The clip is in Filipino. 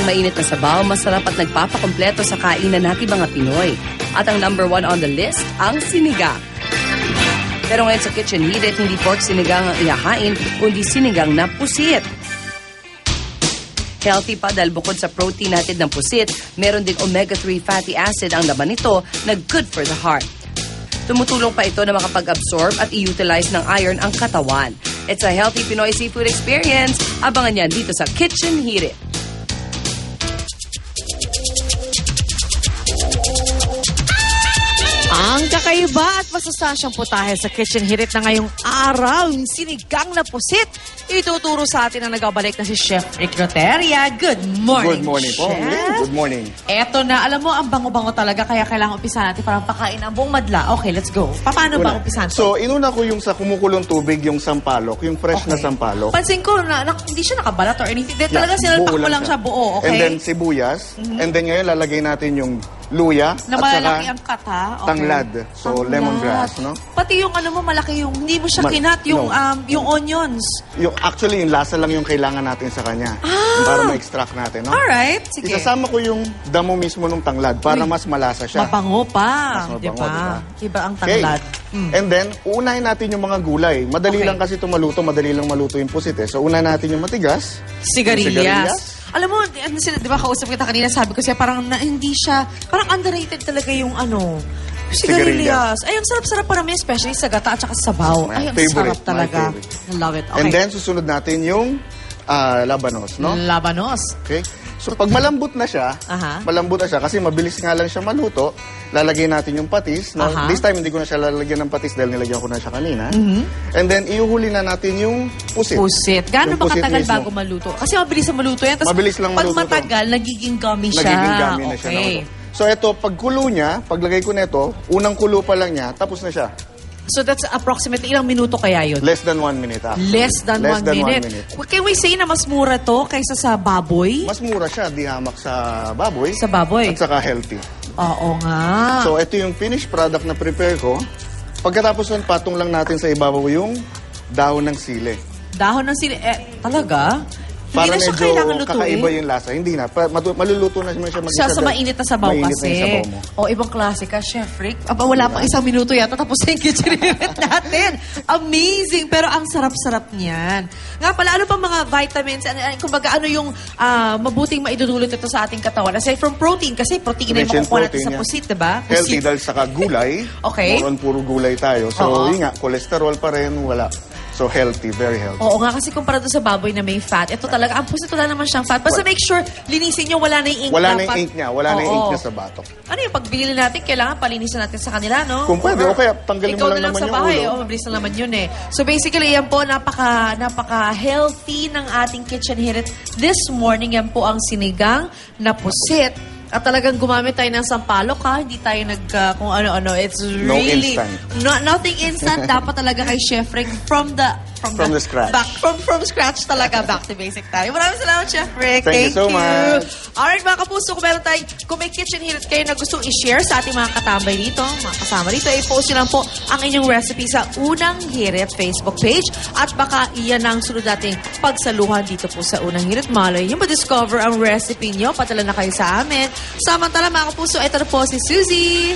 Ang mainit na sabaw, masarap at nagpapakompleto sa kainan natin mga Pinoy. At ang number one on the list, ang sinigang. Pero ngayon sa Kitchen Heat, hindi pork sinigang ang ihahain, kundi sinigang na pusit. Healthy pa dahil bukod sa protein natin ng pusit, meron din omega-3 fatty acid ang laman nito na good for the heart. Tumutulong pa ito na makapag-absorb at i-utilize ng iron ang katawan. It's a healthy Pinoy seafood experience. Abangan yan dito sa Kitchen Heat kakaiba at masustansyang putahe sa Kitchen Hirit na ngayong araw, yung sinigang na pusit. Ituturo sa atin ang nagabalik na si Chef Rick Roteria. Good morning, Good morning po. Chef. Good morning. Eto na, alam mo, ang bango-bango talaga, kaya kailangan umpisa natin parang pakain ang buong madla. Okay, let's go. Paano ba Una. umpisahan to? So, inuna ko yung sa kumukulong tubig, yung sampalok, yung fresh na Okay. sampalok. Pansin ko na, na hindi siya nakabalat or anything. Di, talaga Yeah, sinalpak buo mo lang siya buo, okay? And then sibuyas. And then ngayon lalagay natin yung luya na at saka ang kata. Okay. tanglad. So, Tanglad. lemongrass, no? Pati yung ano mo, malaki yung, hindi mo siya Ma- kinat, yung, no. um, yung onions. Yung, actually, yung lasa lang yung kailangan natin sa kanya. Para ma-extract natin, no? Ah! Alright, sige. Isasama ko yung damo mismo ng tanglad para mas malasa siya. Mabango pa. Mas mabango, di ba? Iba ang Okay. tanglad. Mm. And then, uunahin natin yung mga gulay. Madali Okay. lang kasi ito maluto, madali lang maluto yung pusit eh. So, unahin natin yung matigas. Sigarilyas. Yung sigarilyas. Alam mo, di, ano sila, di ba kausap kita kanina, sabi ko siya, parang na, hindi siya, parang underrated talaga yung ano, sigarilyas. Ay, ang sarap-sarap pa naman, especially sa gata at saka sa sabaw. My Ay, ang favorite, sarap talaga. I love it. Okay. And then, susunod natin yung ah, labanos, no? Labanos. Okay? So, pag malambot na siya, Aha. malambot na siya, kasi mabilis nga lang siya maluto, lalagay natin yung patis. No? Aha. This time, hindi ko na siya lalagyan ng patis dahil nilagyan ko na siya kanina. And then, iuhuli na natin yung pusit. Pusit. Gaano Yung ba pusit katagal mismo. bago maluto? Kasi mabilis na maluto yan. Tapos Mabilis lang maluto Pag matagal, nagiging gummy siya. Nagiging gummy na siya. okay. No? So, ito, pag kulo niya, paglagay ko nito, unang kulo pa lang niya, tapos na siya. So that's approximately ilang minuto kaya yun? Less than one minute actually. Less than, Less one, than minute. one minute. Can we say na mas mura to kaysa sa baboy? Mas mura siya, di hamak sa baboy. Sa baboy? At saka healthy. Oo nga. So, ito yung finished product na prepare ko. Pagkatapos nun, patong lang natin sa ibabaw yung dahon ng sili. Dahon ng sili. Eh, talaga? Para Hindi na siya medyo kailangan lutuin. kakaiba yung lasa. Hindi na. Pa, matu- maluluto na siya Siya mag-isa. sa mainit na sabaw mainit kasi. na yung sabaw mo. O, ibang klase ka, Chef Rick. Aba, wala pang isang minuto yata tapos na yung kitchen unit natin. Amazing! Pero ang sarap-sarap niyan. Nga pala, ano pang mga vitamins? Ano, ano, kumbaga, ano yung ah, mabuting maidudulot ito sa ating katawan? Aside from protein, kasi protein na yung makukuha natin protein sa yan. pusit, diba? Healthy Pusit. dahil saka gulay. Okay. More on puro gulay tayo. So, Oo. yun nga, cholesterol pa rin, wala. So, healthy, very healthy. Oo nga, kasi kumpara doon sa baboy na may fat, ito talaga, ang pusit wala naman siyang fat. Basta make sure, linisin nyo, wala na yung ink Wala na dapat. yung ink niya. Wala na yung ink Oo. niya sa batok. Ano yung pagbili natin, kailangan palinisan natin sa kanila, no? Kung pwede, o kaya tanggalin mo Ikaw lang na lang naman sa yung bahay. ulo. Oh, mabilis lang naman yun eh. So basically, yan po, napaka, napaka-healthy ng ating kitchen hirit. This morning, yan po ang sinigang na pusit. At talagang gumamit tayo ng sampalok ha. Hindi tayo nag, uh, kung ano-ano. It's No really... instant. No, nothing instant. Dapat talaga kay Chef Rick from the... From, From the scratch. Back, from, from scratch talaga. Back to basic tayo. Maraming salamat, Chef Rick. Thank you so much. Alright, mga kapuso, kung meron tayo, kung may kitchen hirit kayo na gustong i-share sa ating mga katambay dito, mga kasama dito, i-post nyo lang po ang inyong recipe sa Unang Hirit Facebook page. At baka iyan ang sunod nating pagsaluhan dito po sa Unang Hirit. Malay nyo, ma-discover ang recipe nyo. Patala na kayo sa amin. Samantala, mga kapuso, ito na po si Suzy.